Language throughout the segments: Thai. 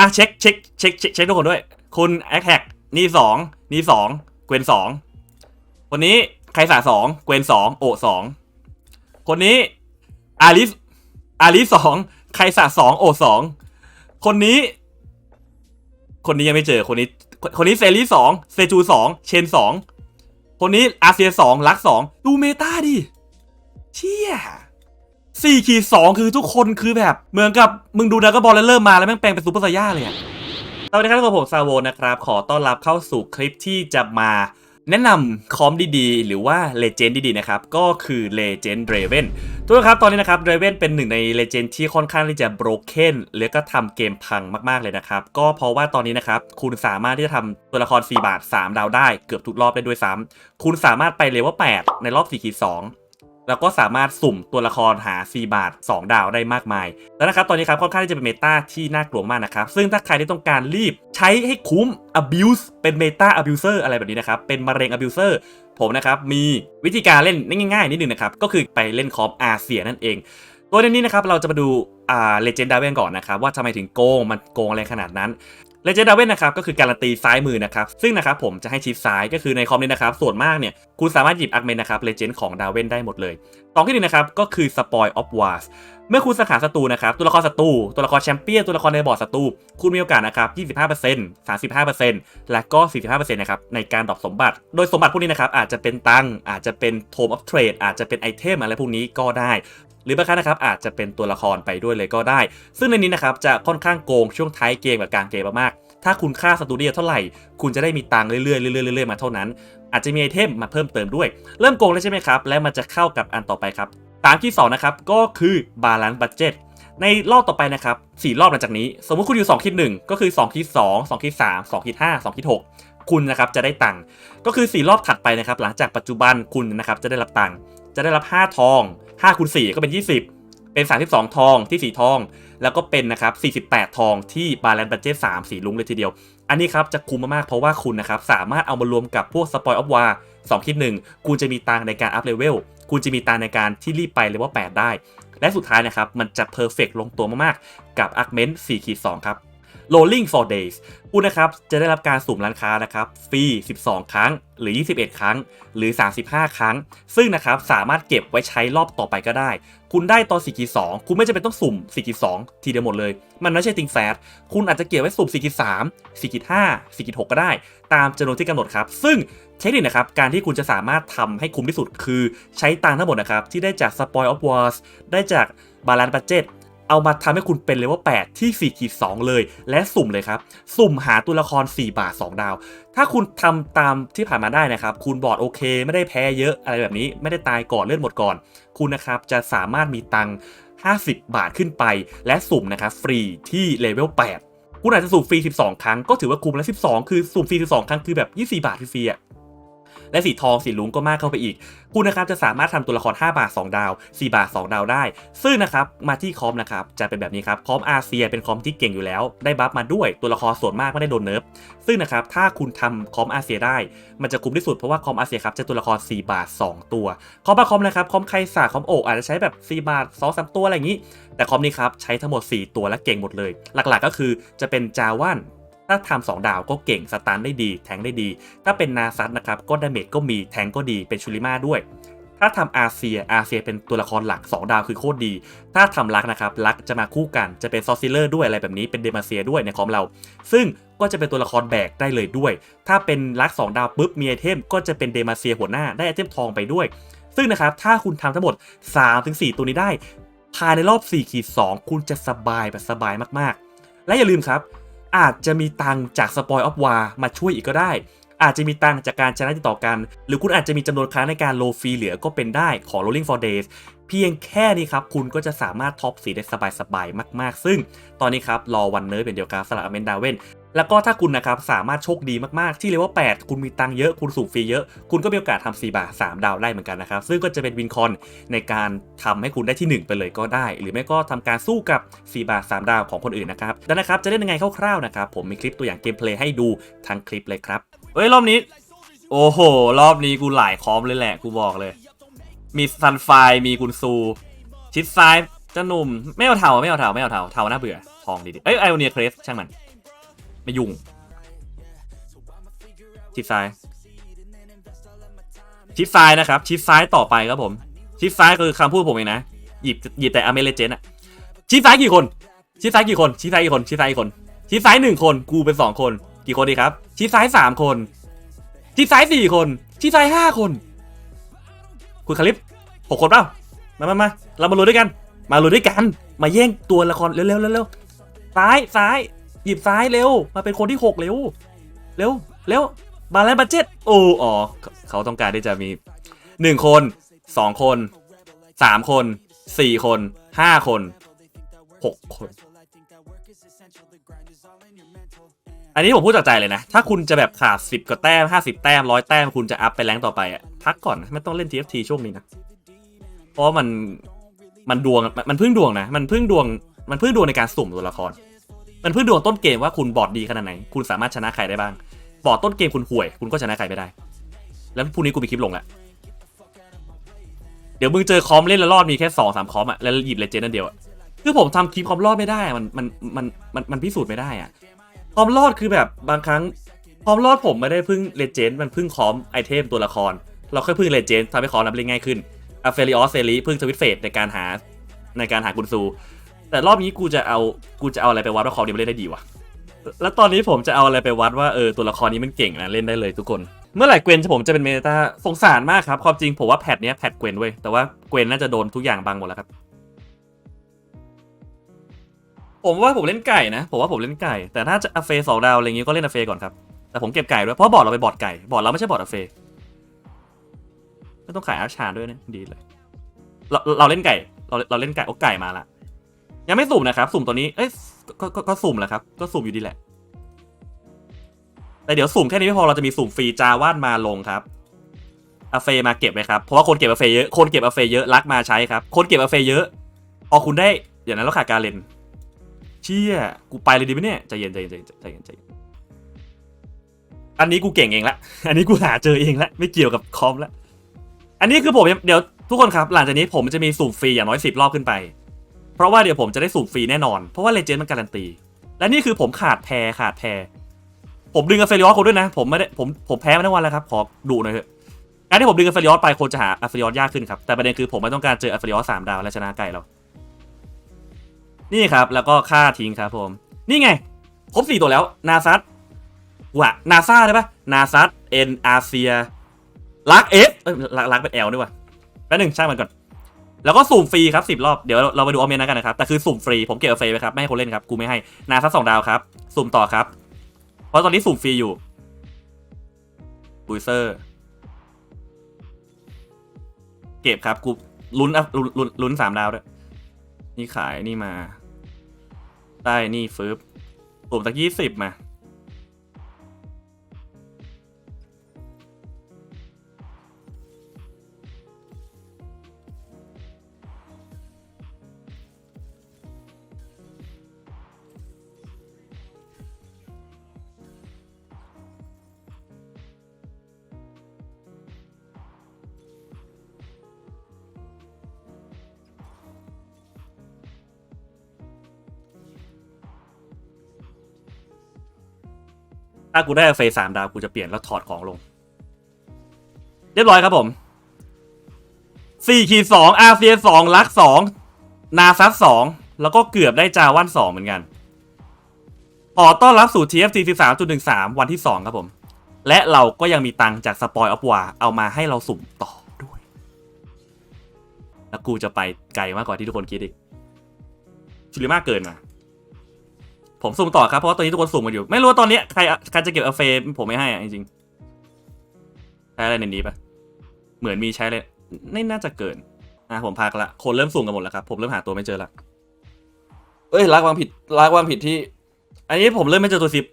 อะเช็คเช็คเช็คเช็คทุกคนด้วย คุณแอคแท็กนี่สองนี่สองเกวนสองคนนี้ใครสาสองเกวนสองโอสองคนนี้อาริสอาริสสองใครสาสองโอสองคนนี้ คนนี้ยังไม่เจอคนนี้ คนนี้เซรีสองเซจูสองเชนสองคนนี้อาเซียสองลักสองดูเมตาดิเชี่ย สี่ขีดสองคือทุกคนคือแบบ เหมือนกับมึงดูดรากบอลแล้วเริ่มมาแล้วแม่งแปลงเป็นซูเปอร์ไซย่าเลยอะสวัสดีครับทุกคนผมซาโวนะครับ ขอต้อนรับเข้าสู่คลิปที่จะมาแนะนำคอมดีๆ หรือว่าเลเจนด์ดีๆ นะครับ ก็คือ Legend Draven ทุกคนครับ ตอนนี้นะครับ Draven เป็นหนึ่งใน Legend ที่ค่อนข้างที่จะ broken แล้วก็ทำเกมพังมากๆเลยนะครับ ก็เพราะว่าตอนนี้นะครับ คุณสามารถที่จะทำตัวละคร 4 บาท 3 ดาวได้ เกือบทุกรอบได้ด้วยซ้ำคุณสามารถไปเลเวล8ในรอบ4ขีด2 แล้วก็สามารถสุ่มตัวละครหา 4 บาท 2 ดาวได้มากมาย แล้วนะครับตอนนี้ครับค่อนข้างที่จะเป็นเมตาที่น่ากลัวมากนะครับ ซึ่งถ้าใครที่ต้องการรีบใช้ให้คุ้ม abuse เป็นเมตา abuser อะไรแบบนี้นะครับ เป็นมะเร็ง abuser ผมนะครับมีวิธีการเล่นง่ายๆนิดนึงนะครับก็คือไปเล่นคอมอาเซียนั่นเองตัวนนี้นะครับเราจะมาดูอ่าเลเจนดาเวนก่อนนะครับว่าทำไมถึงโกงมันโกงอะไรขนาดนั้น เลเจนดาเวนนะครับก็คือการันตีซ้ายมือนะครับซึ่งนะครับผมจะให้ชิดซ้ายก็คือในคอมนี้นะครับส่วนมากเนี่ยคุณสามารถหยิบอักเมนนะครับเลเจนด์ของดาเวนได้หมดเลยตองที่หนึ่งนะครับก็คือสปอยออฟวาสเมื่อคุณสังหารศัตรูนะครับตัวละครศัตรูตัวละครแชมเปี้ยนตัวละครในบอร์ดศัตรูคุณมีโอกาสนะครับ 25% 35%และก็ 45%นะครับในการดรอปสมบัติ โดยสมบัติพวกนี้นะครับอาจจะเป็นตังอาจจะเป็นโทมออฟเทรดอาจจะเป็นไอเทมอะไรพวกนี้ก็ได้ หรือบางครั้งนะครับอาจจะเป็นตัวละครไปด้วยเลยก็ได้ ซึ่งในนี้นะครับจะค่อนข้างโกงช่วงท้ายเกมกับกลางเกมมากๆถ้าคุณค่าสตูดิโอเท่าไหร่ คุณจะได้มีตังค์เรื่อยๆเรื่อยๆเรื่อยๆมาเท่านั้น อาจจะมีไอเทมมาเพิ่มเติมด้วย เริ่มโกงแล้วใช่ไหมครับ และมันจะเข้ากับอันต่อไปครับตามที่2นะครับก็คือบาลานซ์บัตเจ็ตในรอบต่อไปนะครับสี่รอบหลังจากนี้ สมมติคุณอยู่2คิด1ก็คือ2คิด2 2คิด3 2คิด5 2คิด6คุณนะครับจะได้ตังค์ก็คือ 4 รอบถัดไปนะครับหลังจากปัจจุบันคุณนะครับจะได้รับตังค์ จะได้รับ 5 ทอง5คูณ4ก็เป็น 20 เป็น 32 ทองที่ 4 ทอง แล้วก็เป็นนะครับ 48 ทองที่บาลานซ์บัตเจ็ต3สีลุงเลยทีเดียว อันนี้ครับจะคุ้มมากๆเพราะว่าคุณนะครับสามารถเอามารวมกับพวกสปอยออฟวาสองคิดหนึ่งคุณจะมีตังในการอัพเลเวลคุณจะมีตังในการที่รีบไปเลเวล8ได้ และสุดท้ายนะครับมันจะเพอร์เฟกลงตัวมากๆกับ a r g m e n t 4ขีด2ครับ rolling for days คุณนะครับจะได้รับการสุ่มร้านค้านะครับฟรี 12 ครั้ง หรือ 21 ครั้ง หรือ 35 ครั้ง ซึ่งนะครับสามารถเก็บไว้ใช้รอบต่อไปก็ได้ คุณได้ตอน4ขีด2คุณไม่จำเป็นต้องสุ่ม4ขีด2ทีเดียวหมดเลย มันไม่ใช่ติงแฟตคุณอาจจะเก็บไว้สุ่ม4ขีด3 4ขีด5 4ขีด6ก็ได้ ตามจำนวนที่กำหนดครับ ซึ่งเทคนิคนะครับ การที่คุณจะสามารถทำให้คุ้มที่สุดคือใช้ตังทั้งหมดนะครับที่ได้จาก Spoil of Wars ได้จาก Balance Budget เอามาทำให้คุณเป็นเลเวล8ที่4ขีด2เลย และสุ่มเลยครับ สุ่มหาตัวละคร 4 บาท 2 ดาว ถ้าคุณทำตามที่ผ่านมาได้นะครับ คุณบอร์ดโอเค ไม่ได้แพ้เยอะอะไรแบบนี้ ไม่ได้ตายก่อนเลือดหมดก่อน คุณนะครับจะสามารถมีตังค์50 บาทขึ้นไป และสุ่มนะครับฟรีที่เลเวล8คุณอาจจะสุ่มฟรี 12 ครั้งก็ถือว่าคุ้มแล้ว 12 คือสุ่มฟรี 12 ครั้งคือแบบ 24 บาทฟรีอะ และสีทองสีลุงก็มากเข้าไปอีก คุณนะครับจะสามารถทำตัวละคร 5 บาท 2 ดาว 4 บาท 2 ดาวได้ ซึ่งนะครับมาที่คอมนะครับจะเป็นแบบนี้ครับคอมอาเซียเป็นคอมที่เก่งอยู่แล้ว ได้บัฟมาด้วยตัวละครส่วนมากไม่ได้โดนเนิร์ฟซึ่งนะครับถ้าคุณทำคอมอาเซียได้ มันจะคุ้มที่สุดเพราะว่าคอมอาเซียครับจะตัวละคร 4 บาท 2 ตัวคอมบาคอมนะครับคอมไคสาคอมโอกอาจจะใช้แบบ4บาท2 3ตัวอะไรอย่างนี้ แต่คอมนี้ครับใช้ทั้งหมด 4 ตัวและเก่งหมดเลย หลักๆก็คือจะเป็นจาวัน ถ้าทำสองดาวก็เก่งสตาร์ได้ดี แทงได้ดี ถ้าเป็นนาซัตนะครับก็ดาเมจก็มีแทงก็ดีเป็นชูริมาด้วยถ้าทำอาเซียอาเซียเป็นตัวละครหลัก 2 ดาวคือโคตรดี ถ้าทำลักนะครับลักจะมาคู่กันจะเป็นซอสซิเลอร์ด้วยอะไรแบบนี้เป็นเดมาเซียด้วยในคอมเรา ซึ่งก็จะเป็นตัวละครแบกได้เลยด้วย ถ้าเป็นลัก 2 ดาวปุ๊บมีไอเทมก็จะเป็นเดมาเซียหัวหน้าได้ไอเทมทองไปด้วย ซึ่งนะครับถ้าคุณทำทั้งหมด 3-4 ตัวนี้ได้ ภายในรอบ4ขีด2คุณจะสบายแบบสบายมากๆ และอย่าลืมครับ อาจจะมีตังจากสปอยออฟวามาช่วยอีกก็ได้ อาจจะมีตังจากการชนะติดต่อกัน หรือคุณอาจจะมีจำนวนครั้งในการโลฟรีเหลือก็เป็นได้ของ Rolling for Days เพียงแค่นี้ครับ คุณก็จะสามารถท็อปสีได้สบายๆ มากๆ ซึ่งตอนนี้ครับ รอวันเนิร์เป็นเดียวกันสลับอเมนดาเวน แล้วก็ถ้าคุณนะครับสามารถโชคดีมากๆ ที่เลเวล8คุณมีตังเยอะคุณสูงฟรีเยอะ คุณก็มีโอกาสทำ4บาท3ดาวได้เหมือนกันนะครับ ซึ่งก็จะเป็นวินคอนในการทำให้คุณได้ที่ 1 ไปเลยก็ได้ หรือไม่ก็ทำการสู้กับ 4 บาท 3 ดาวของคนอื่นนะครับดังนั้นนะครับจะเล่นยังไงคร่าวๆนะครับผมมีคลิปตัวอย่างเกมเพลย์ให้ดูทั้งคลิปเลยครับเฮ้ยรอบนี้ โอ้โห รอบนี้กูหลายคอมเลยแหละกูบอกเลย มีซันไฟมีกุนซู ชิดซ้ายเจ้าหนุ่มไม่เอาเถาไม่เอาเถาไม่เอาเถาเถาน่าเบื่อทองดีๆเอ้ยไอโอเนียเครสช่างมัน ไม่ยุ่งชิดซ้าย ชิดซ้ายนะครับ ชิดซ้ายต่อไปครับผม ชิดซ้ายคือคำพูดผมเองนะ หยิบหยิบแต่อเมริเจนอะชิดซ้ายกี่คน ชิดซ้ายกี่คน ชิดซ้ายกี่คน ชิดซ้ายกี่คน ชิดซ้ายหนึ่งคน กูเป็นสองคน กี่คนดีครับ ชิดซ้ายสามคน ชิดซ้ายสี่คน ชิดซ้ายห้าคน คุณคาริปหกคนเปล่า มามามาเรามาลุยด้วยกัน มาลุยด้วยกัน มาแย่งตัวละครเร็วเร็วเร็วเร็วซ้ายซ้าย หยิบซ้ายเร็ว มาเป็นคนที่หกเร็ว เร็ว เร็ว บาลานซ์บัตเจ็ตโอ้อ๋อ เขาต้องการที่จะมีหนึ่งคนสองคนสามคนสี่คนห้าคนหกคน อันนี้ผมพูดจากใจเลยนะ ถ้าคุณจะแบบขาดสิบกว่าแต้มห้าสิบแต้มร้อยแต้ม คุณจะอัพไปแรงต่อไปอะพักก่อนนะไม่ต้องเล่น TFT ช่วงนี้นะ เพราะมันมันดวงมันมันพึ่งดวงนะ มันพึ่งดวง มันพึ่งดวงในการสุ่มตัวละคร มันพึ่งดวงต้นเกมว่าคุณบอร์ดดีขนาดไหน คุณสามารถชนะใครได้บ้าง บอร์ดต้นเกมคุณห่วย คุณก็ชนะใครไม่ได้ แล้วพรุ่งนี้กูมีคลิปลงแหละ เดี๋ยวมึงเจอคอมเล่นแล้วรอดมีแค่สองสามคอมอะแล้วหยิบเลเจนด์นั่นเดียวอะคือผมทำคลิปคอมรอดไม่ได้มันมันมันมันมันพิสูจน์ไม่ได้อะคอมรอดคือแบบบางครั้งคอมรอดผมไม่ได้พึ่งเลเจนด์มันพึ่งคอมไอเทมตัวละคร เราค่อยพึ่งเลเจนด์ทำให้คอมนับเล่นง่ายขึ้นอะเฟริออสเซรีพึ่งทวิตเฟสในการหาในการหากุนซู แต่รอบนี้กูจะเอากูจะเอาอะไรไปวัดว่าคอมนี้มันเล่นได้ดีวะแล้วตอนนี้ผมจะเอาอะไรไปวัดว่าเออตัวละครนี้มันเก่งนะเล่นได้เลยทุกคน เมื่อไหร่เกวนผมจะเป็นเมตาสงสารมากครับความจริงผมว่าแพทเนี้ยแพทเกวนเว้ยแต่ว่าเกวนน่าจะโดนทุกอย่างบังหมดแล้วครับ ผมว่าผมเล่นไก่นะผมว่าผมเล่นไก่ แต่ถ้าจะอเฟสองดาวอะไรอย่างงี้ก็เล่นอเฟก่อนครับแต่ผมเก็บไก่ด้วยเพราะบอร์ดเราไปบอร์ดไก่บอร์ดเราไม่ใช่บอร์ดอเฟไม่ต้องขายอาชาด้วยนะดีเลยเราเราเล่นไก่เราเราเล่นไก่โอ้ไก่มาละ ยังไม่สุ่มนะครับ สุ่มตัวนี้ เอ้ยก็ก็ก็สุ่มแหละครับ ก็สุ่มอยู่ดีแหละ แต่เดี๋ยวสุ่มแค่นี้ไม่พอ เราจะมีสุ่มฟรีจาวาดมาลงครับอาเฟมาเก็บเลยครับ เพราะว่าคนเก็บอาเฟเยอะ คนเก็บอาเฟเยอะ รักมาใช้ครับ คนเก็บอาเฟเยอะ พอคุณได้ อย่างนั้นแล้วขาดการเล่น เชี่ย กูไปเลยดีไหมเนี่ย ใจเย็นใจเย็นใจเย็นใจเย็นใจเย็นอันนี้กูเก่งเองละ อันนี้กูหาเจอเองละ ไม่เกี่ยวกับคอมละ อันนี้คือผมเดี๋ยวทุกคนครับ หลังจากนี้ผมจะมีสุ่มฟรีอย่างน้อยสิบรอบขึ้นไป เพราะว่าเดี๋ยวผมจะได้สุ่มฟรีแน่นอน เพราะว่าเลเจนด์มันการันตี และนี่คือผมขาดแพรขาดแพรผมดึงอัฟเฟริออสคนด้วยนะ ผมไม่ได้ผมผมแพ้มาทั้งวันแล้วครับ ขอดูหน่อยเถอะการที่ผมดึงอัฟเฟริออสไปคนจะหาอัฟเฟริออสยากขึ้นครับ แต่ประเด็นคือผมไม่ต้องการเจออัฟเฟริออสสามดาวและชนะไก่เรานี่ครับ แล้วก็ค่าทิ้งครับผม นี่ไง ครบสี่ตัวแล้วนาซัตวะนาซาได้ปะนาซัตเอ็นอาเซียลักเอฟเอลักลักเป็นแอลด้วยวะแป๊บหนึงช่างมันก่อน แล้วก็สุ่มฟรีครับสิบรอบ เดี๋ยวเราไปดูออเมนกันนะครับ แต่คือสุ่มฟรี ผมเก็บเฟรไปครับ ไม่ให้คนเล่นครับ กูไม่ให้ นาซัตสองดาวครับ สุ่มต่อครับ เพราะตอนนี้สุ่มฟรีอยู่บุยเซอร์ เก็บครับ กูลุ้นอะลุ้นลุ้นลุ้นสามดาวด้วย นี่ขายนี่มา ได้ นี่ฟืบสุ่มสักยี่สิบมาากูได้เฟสสามดาวกูจะเปลี่ยนแล้วถอดของลง เรียบร้อยครับผมสี่ขีดสองอาเซียสองลักสองนาซัสสองแล้วก็เกือบได้จาวันสองเหมือนกันขอต้อนรับสู่ TFT 13.13 วันที่ 2 ครับผม และเราก็ยังมีตังจากสปอยออฟวาเอามาให้เราสุ่มต่อด้วย แล้วกูจะไปไกลมากกว่าที่ทุกคนคิดอีกชุลิมากเกินมา ผมสุ่มต่อครับเพราะว่าตอนนี้ทุกคนสุ่มกันอยู่ ไม่รู้ว่าตอนนี้ใครใครจะเก็บเอาเฟผมไม่ให้อะจริงๆใช้อะไรในนี้ปะเหมือนมีใช้เลยไม่น่าจะเกินอะผมพักละคนเริ่มสุ่มกันหมดแล้วครับผมเริ่มหาตัวไม่เจอละเอ้ยรักวางผิดรักวางผิดที่ อันนี้ผมเริ่มไม่เจอตัวสิบ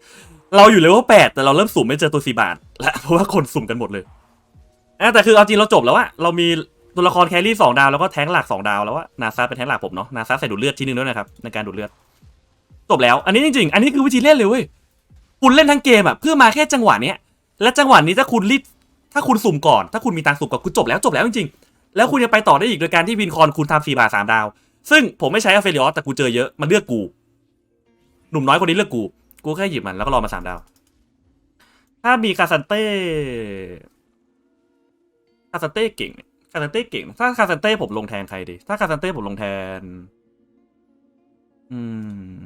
เราอยู่เลเวลแปดแต่เราเริ่มสุ่มไม่เจอตัวสี่บาทละเพราะว่าคนสุ่มกันหมดเลยอะแต่คือเอาจริงเราจบแล้วอะเรามีตัวละครแครี่สองดาวแล้วก็แท้งหลักสองดาวแล้วว่านาซาเป็นแท้งหลักผมเนาะนาซาใส่ดูดเลือดที่นึงด้วยนะครับในการดูดเลือด จบแล้วอันนี้จริงๆอันนี้คือวิธีเล่นเลยเว้ยคุณเล่นทั้งเกมอะเพื่อมาแค่จังหวะเนี้ยและจังหวะนี้ถ้าคุณรีบถ้าคุณสุ่มก่อน ถ้าคุณมีตังสุ่มก่อนคุณจบแล้วจบแล้วจริงๆแล้วคุณจะไปต่อได้อีกโดยการที่วินคอนคุณทำสี่บาทสามดาว ซึ่งผมไม่ใช้อเฟริออสแต่กูเจอเยอะมันเลือกกู หนุ่มน้อยคนนี้เลือกกู กูแค่หยิบมันแล้วก็รอมาสามดาว ถ้ามีคาซันเต้คาซันเต้เก่งเนี่ยคาซันเต้เก่ง ถ้าคาซันเต้ผมลงแทนใครดี ถ้าคาซันเต้ผมลงแทน อืม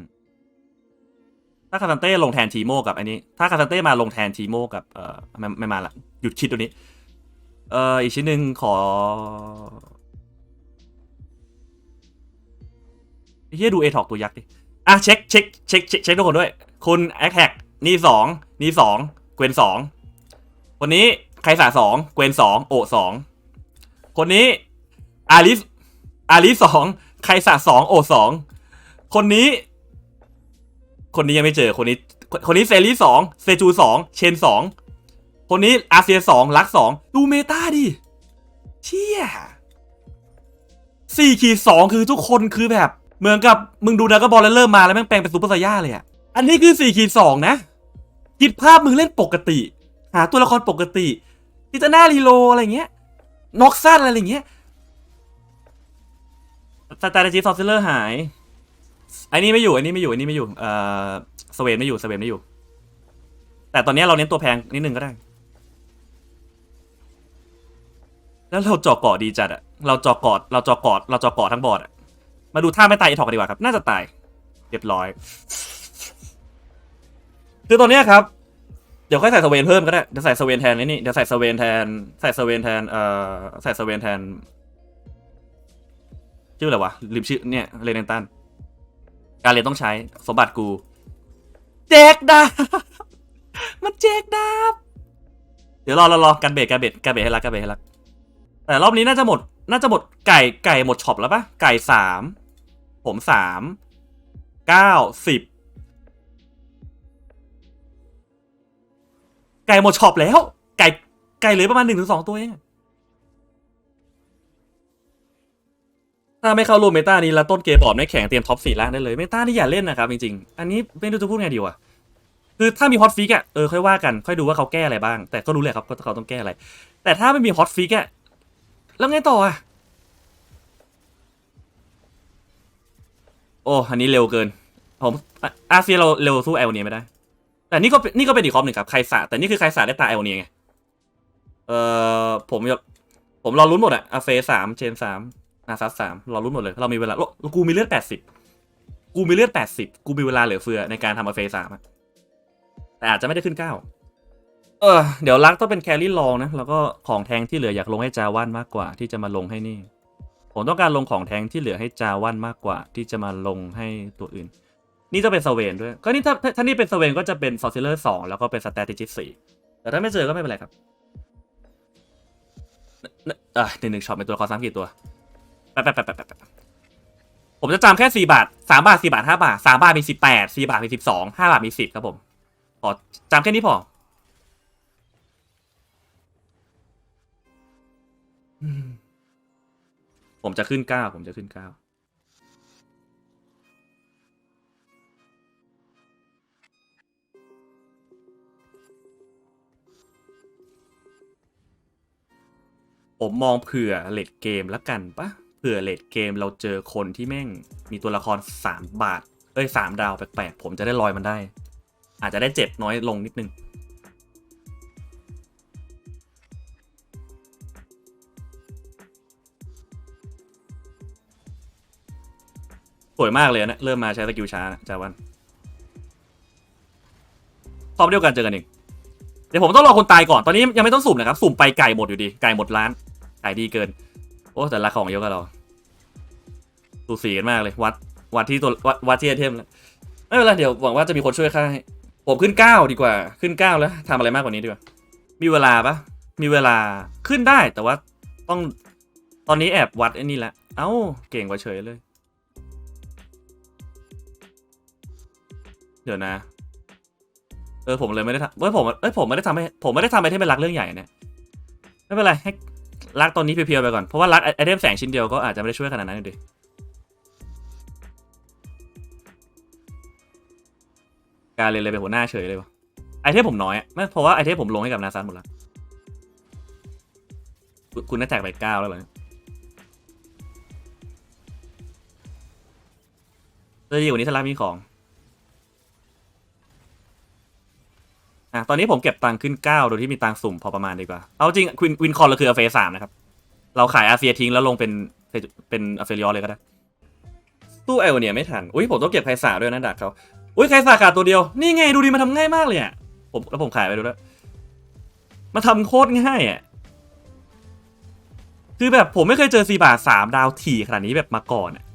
ถ้าคาซันเต้ลงแทนทีโมกับอันนี้ ถ้าคาซันเต้มาลงแทนทีโมกับเอ่อไม่ไม่มาละหยุดคิดตัวนี้ เอ่ออีกชิ้นหนึ่งขอเฮียดูเอทอกตัวยักษ์ดิอะเช็คเช็คเช็คเช็คทุกคนด้วย คุณแอคแท็กนี่สองนี่สองเกวนสองคนนี้ใครสาสองเกวนสองโอสองคนนี้อาริสอาริสสองใครสาสองโอสองคนนี้ คนนี้ยังไม่เจอคนนี้ คนนี้เซรีสองเซจูสองเชนสองคนนี้อาเซียสองลักสองดูเมตาดิเชี่ยสี่ขีดสองคือทุกคนคือแบบ เหมือนกับมึงดูดราก้อนบอลแล้วเริ่มมาแล้วแม่งแปลงเป็นซูเปอร์ไซย่าเลยอะอันนี้คือ4ขีดสองนะคิดภาพมึงเล่นปกติ หาตัวละครปกติทิตาน่ารีโลอะไรเงี้ยน็อกซันอะไรเงี้ยสตาร์จีซอฟเซอร์หาย ไอ้นี่ไม่อยู่ไอ้นี่ไม่อยู่ไอ้นี่ไม่อยู่เอ่อสเวนไม่อยู่สเวนไม่อยู่ แต่ตอนนี้เราเน้นตัวแพงนิดนึงก็ได้ แล้วเราจาะเกาะดีจัดอะเราจาะเกาะเราจาะเกาะเราจาะเกาะทั้งบอร์ดอะมาดูท่าไม่ตายอีทอกกันดีกว่าครับ น่าจะตายเรียบร้อย คือตอนเนี้ยครับ เดี๋ยวค่อยใส่สเวนเพิ่มก็ได้เดี๋ยวใส่สเวนแทนนี่เดี๋ยวใส่สเวนแทนใส่สเวนแทนเอ่อใส่สเวนแทนชื่ออะไรวะลืมชื่อเนี่ยเรนนตัน การเรียนต้องใช้สมบัติกู แจกดาบมันแจกดาบเดี๋ยวรอรอรอกันเบรกกันเบรกกันเบรกให้รักกันเบรกให้รักแต่รอบนี้น่าจะหมด น่าจะหมดไก่ไก่หมดช็อปแล้วปะไก่สามผมสามเก้าสิบไก่หมดช็อปแล้ว ไก่ไก่เหลือประมาณหนึ่งถึงสองตัวเอง ถ้าไม่เข้ารูมเมตานี้แล้วต้นเกมออกไม่แข่งเตรียมท็อปสี่ล่างได้เลยเมตานี่อย่าเล่นนะครับจริงๆ อันนี้ไม่รู้จะพูดไงดีวะคือถ้ามีฮอตฟิกอะเออค่อยว่ากันค่อยดูว่าเขาแก้อะไรบ้าง แต่ก็รู้แหละครับว่าเขาต้องแก้อะไร แต่ถ้าไม่มีฮอตฟิกอะแล้วไงต่ออะโอ้อันนี้เร็วเกิน ผมอาเซียเราเร็วสู้เอลเนียไม่ได้ แต่นี่ก็นี่ก็เป็นอีกคอมหนึ่งครับใครสาแต่นี่คือใครสาได้ตาเอลเนียไงเอ่อผมผมรอลุ้นหมดอะอาเฟสามเชนสาม อาซัสสามเรอลุ้นหมดเลย เรามีเวลากูมีเลือดแปดสิบกูมีเลือดแปดสิบกูมีเวลาเหลือเฟือในการทำอาเฟสามแต่อาจจะไม่ได้ขึ้นเก้าเออเดี๋ยวรักต้องเป็นแครี่ลองนะ แล้วก็ของแทงที่เหลืออยากลงให้จาวันมากกว่าที่จะมาลงให้นี่ ผมต้องการลงของแทงที่เหลือให้จาวันมากกว่า ที่จะมาลงให้ตัวอื่น นี่จะเป็นสเวนด้วย ก็นี่ถ้าถ้านี่เป็นสเวนก็จะเป็นฟอสซิเลอร์สองแล้วก็เป็นสแตติจิสี่แต่ถ้าไม่เจอก็ไม่เป็นไรครับอะหนึ่งหนึ่งช็อตเป็นตัวละครสามกี่ตัว แป๊บแป๊บแป๊บแป๊บแป๊บแป๊บผมจะจำแค่สี่บาทสามบาทสี่บาทห้าบาทสามบาทมีสิบแปดสี่บาทมีสิบสองห้าบาทมีสิบครับผมขอจำแค่นี้พอผมจะขึ้นเก้าผมจะขึ้นเก้าผมมองเผื่อเลดเกมแล้วกันปะ เผื่อเลดเกมเราเจอคนที่แม่งมีตัวละครสามบาท เอ้ยสามดาวแปลกๆ ผมจะได้ลอยมันได้ อาจจะได้เจ็บน้อยลงนิดนึง สวยมากเลยนะ เริ่มมาใช้สกิลช้านะจาวันพร้อมเดียวกันเจอกันอีกเดี๋ยวผมต้องรอคนตายก่อน ตอนนี้ยังไม่ต้องสุ่มนะครับ สุ่มไปไก่หมดอยู่ดี ไก่หมดร้าน ไก่ดีเกิน โอ้แต่ละของเยอะกับเราสูสีกันมากเลย วัดวัดที่ตัววัดวัดที่ไอเทมแล้วไม่เป็นไรเดี๋ยวหวังว่าจะมีคนช่วยค่าให้ผมขึ้นเก้าดีกว่า ขึ้นเก้าแล้วทำอะไรมากกว่านี้ดีกว่า มีเวลาปะมีเวลาขึ้นได้แต่ว่าต้องตอนนี้แอบวัดไอ้นี่แหละเอ้าเก่งกว่าเฉยเลย เดี๋ยวนะ เออผมเลยไม่ได้ทำเอ้ยผมเอ้ยผมไม่ได้ทำให้ผมไม่ได้ทำไอเทมเป็นรักเรื่องใหญ่เนี่ยไม่เป็นไรให้ รักตอนนี้เพียวๆไปก่อน เพราะว่ารักไอเทมแสงชิ้นเดียวก็อาจจะไม่ได้ช่วยขนาดนั้นอยู่ดิการเลยเลยเป็นหัวหน้าเฉยเลยวะไอเทมผมน้อยไม่เพราะว่าไอเทมผมลงให้กับนาซานหมดแล้ว คุณน่าแจกไปเก้าแล้วเหรอจะดีกว่านี้ถ้ารักมีของ อะตอนนี้ผมเก็บตังค์ขึ้น 9 โดยที่มีตังค์สุ่มพอประมาณดีกว่า เอาจริงวินวินคอนเราคืออาเฟสามนะครับ เราขายอาเซียทิ้งแล้วลงเป็นเป็นอาเฟริออเลยก็ได้ตู้ไอโอเนียไม่ทัน อุ้ยผมต้องเก็บไคสาด้วยนะดักเขาอุ้ยไคสาขาดตัวเดียว นี่ไงดูดีมันทำง่ายมากเลยอะผมแล้วผมขายไปดูแล้วมาทำโคตรง่ายอะคือแบบผมไม่เคยเจอซีบาสามดาวถี่ขนาดนี้แบบมาก่อนอะ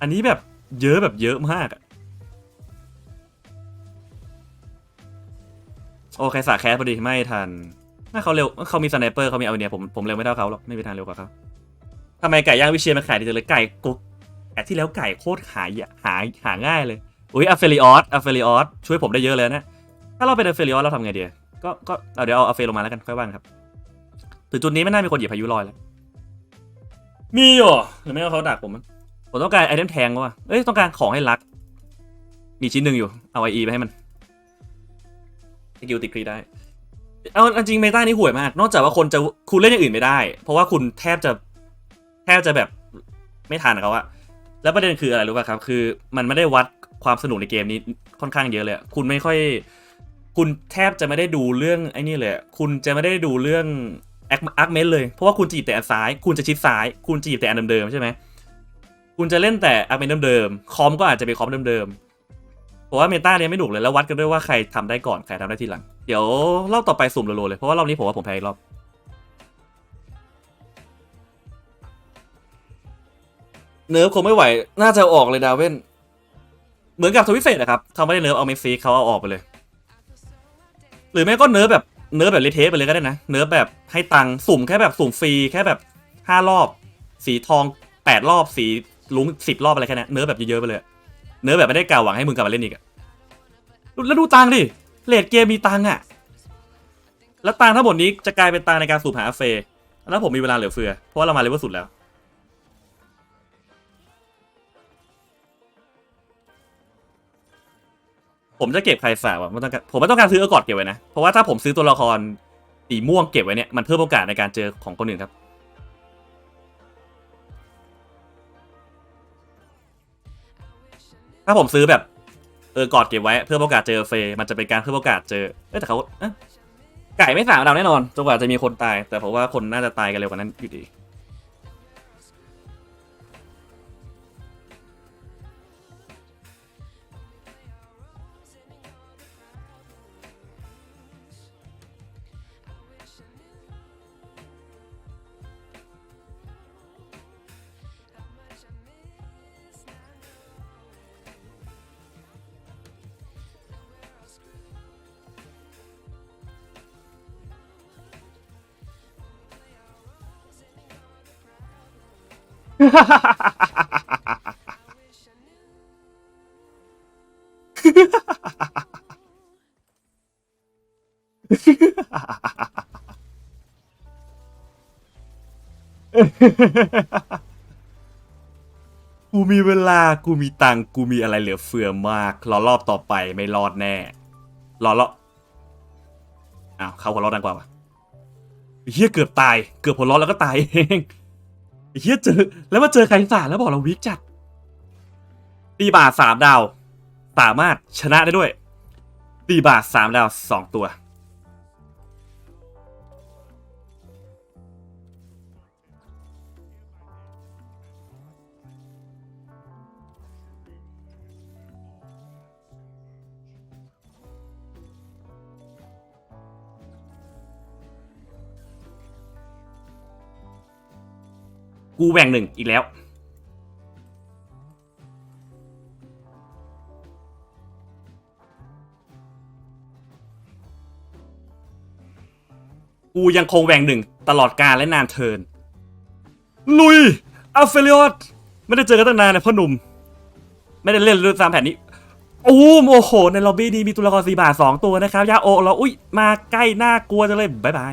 อันนี้แบบเยอะแบบเยอะมากอะ โอเคสาแคสพอดีไม่ทันถ้าเขาเร็วเขามีสไนเปอร์เขามีเอาเนียผมผมเร็วไม่เท่าเขาหรอกไม่มีทางเร็วกว่าเขาทำไมไก่ย่างวิเชียนมาขายดีจังเลยไก่กุ๊กแต่ที่แล้วไก่โคตรหายหาหาง่ายเลยอุ้ยอัฟเฟลิออสอัฟเฟลิออสช่วยผมได้เยอะเลยนะถ้าเราเป็นอัฟเฟลิออสเราทำไงดีก็ก็เอาเดี๋ยวเอาอัฟเฟลลงมาแล้วกันค่อยว่ากันครับถึงจุดนี้ไม่น่ามีคนหยียบพายุลอยแล้วมีเหรอหรือไม่ก็เขาดักผมผมต้องการไอเทมแทงว่ะเอ้ยต้องการของให้รัก มีชิ้นหนึ่งอยู่เอาไอเอไปให้มัน สกิลติดครีได้ เอาจริงเมตานี่ห่วยมาก นอกจากว่าคนจะคุณเล่นอย่างอื่นไม่ได้ เพราะว่าคุณแทบจะแทบจะแบบไม่ทันเขาอะแล้วประเด็นคืออะไรรู้ป่ะครับ คือมันไม่ได้วัดความสนุกในเกมนี้ค่อนข้างเยอะเลย คุณไม่ค่อย คุณแทบจะไม่ได้ดูเรื่องไอ้นี่เลย คุณจะไม่ได้ดูเรื่องแอคอาร์เมนเลย เพราะว่าคุณจะหยิบแต่อันซ้าย คุณจะชิดซ้าย คุณจะหยิบแต่อันเดิมๆใช่ไหม คุณจะเล่นแต่อาร์เมนเดิมๆ คอมก็อาจจะเป็นคอมเดิมๆ เพราะว่าเมตาเนี่ยไม่หนุกเลยแล้ววัดกันด้วยว่าใครทำได้ก่อนใครทำได้ทีหลัง เดี๋ยวรอบต่อไปสุ่มโลเลยเพราะว่ารอบนี้ผมว่าผมแพ้อีกรอบเนิร์ฟคงไม่ไหว น่าจะออกเลยดาวเว่น เหมือนกับทวิเฟสนะครับ เขาไม่ได้เนิร์ฟเอาเมซีเขาเอาออกไปเลย หรือไม่ก็เนิร์ฟแบบเนิร์ฟแบบเลเทสไปเลยก็ได้นะ เนิร์ฟแบบให้ตังค์สุ่มแค่แบบสุ่มฟรีแค่แบบห้ารอบ สีทองแปดรอบสีลุงสิบรอบอะไรแค่นั้นเนิร์ฟแบบเยอะๆไปเลย เนิร์ฟแบบไม่ได้กล่าวหวังให้มึงกลับมาเล่นอีกอะแล้วดูตังดิเลดเกมมีตังอะแล้วตังทั้งหมดนี้จะกลายเป็นตังในการสูบหาเฟแล้วผมมีเวลาเหลือเฟือ เพราะว่าเรามาเลเวลสุดแล้ว ผมจะเก็บใครฝากวะไม่ต้องการผมไม่ต้องการซื้อเออร์กอดเก็บไว้นะ เพราะว่าถ้าผมซื้อตัวละครสีม่วงเก็บไว้เนี่ย มันเพิ่มโอกาสในการเจอของคนอื่นครับ ถ้าผมซื้อแบบเออกอดเก็บไว้เพื่อโอกาสเจอเฟย์มันจะเป็นการเพื่อโอกาสเจอเอ้ยแต่เขาเอไก่ไม่สามดาวแน่นอนจนกว่าจะมีคนตาย แต่ผมว่าคนน่าจะตายกันเร็วกว่านั้นอยู่ดี กูมีเวลา กูมีตังกูมีอะไรเหลือเฟือมาก รอรอบต่อไปไม่รอดแน่ รอรอบอ้าว เขาหัวเรอดดังกว่าวะเฮียเกือบตาย เกือบหัวเรอดแล้วก็ตายเอง เฮียเจอ แล้วมาเจอใครสาแล้วบอกเราวิกจัดตีบาทสามดาว สามารถชนะได้ด้วยตีบาทสามดาวสองตัว กูแหว่งหนึ่งอีกแล้ว กูยังคงแหว่งหนึ่งตลอดการและนานเทิน ลุยอัฟเฟลิออตไม่ได้เจอกันตั้งนานนะพ่อหนุ่ม ไม่ได้เล่นเรื่องตามแผนนี้โอ้โมโห ในล็อบบี้นี้มีตัวละครสีบาทสองตัวนะครับ ยาโอเราอุ้ยมาใกล้น่ากลัวจังเลยบายบาย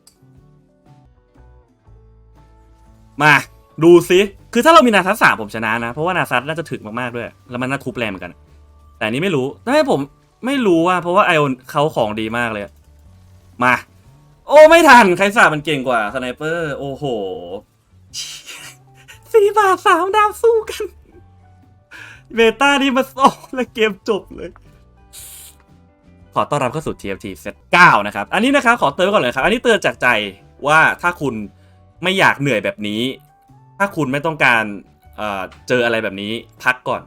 มาดูซิ คือถ้าเรามีนาซัสสามผมชนะนะ เพราะว่านาซัสน่าจะถึกมากๆด้วย แล้วมันน่าทุบแรงเหมือนกัน แต่อันนี้ไม่รู้ถ้าให้ผมไม่รู้ว่า เพราะว่าไอโอนเขาของดีมากเลย มา โอ้ไม่ทันใครสามันเก่งกว่าสไนเปอร์โอ้โหสี่บาทสามดาวสู้กันเบต้านี่มาส่งแล้วเกมจบเลย ขอต้อนรับเข้าสู่ TFT Set 9นะครับ อันนี้นะครับขอเตือนก่อนเลยครับ อันนี้เตือนจากใจว่าถ้าคุณ ไม่อยากเหนื่อยแบบนี้ ถ้าคุณไม่ต้องการเจออะไรแบบนี้พักก่อน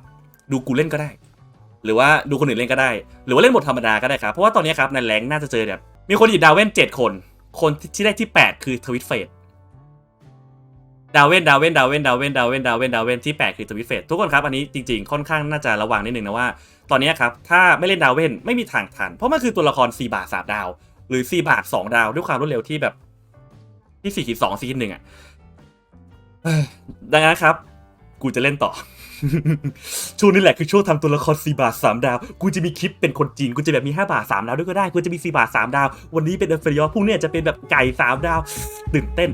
ดูกูเล่นก็ได้ หรือว่าดูคนอื่นเล่นก็ได้ หรือว่าเล่นหมดธรรมดาก็ได้ครับ เพราะว่าตอนนี้ครับในแรงน่าจะเจอแบบมีคนหยิบดาวเว่นเจ็ดคน คนที่ได้ที่ 8 คือทวิตเฟสดาวเว่นดาวเว่นดาวเว่นดาวเว่นดาวเว่นดาวเว่นดาวเว่นที่ 8 คือทวิตเฟสทุกคนครับอันนี้จริงๆ ค่อนข้างน่าจะระวังนิดนึงนะว่า ตอนนี้ครับถ้าไม่เล่นดาวเว่นไม่มีทางทัน เพราะมันคือตัวละคร4บาท3ดาว หรือ4บาท2ดาวด้วยความรวดเร็วที่แบบ ที่4ขีด2 4ขีด1อะเอ้ยดังนั้นครับ กูจะเล่นต่อ ช่วงนี้แหละคือช่วงทำตัวละคร4บาท 3 ดาว กูจะมีคลิปเป็นคนจีน กูจะแบบมี 5 บาท 3 ดาวด้วยก็ได้ กูจะมี 4 บาท 3 ดาว วันนี้เป็นเอฟเฟริอพรุ่งนี้จจะเป็นแบบไก่ 3 ดาว ตื่นเต้น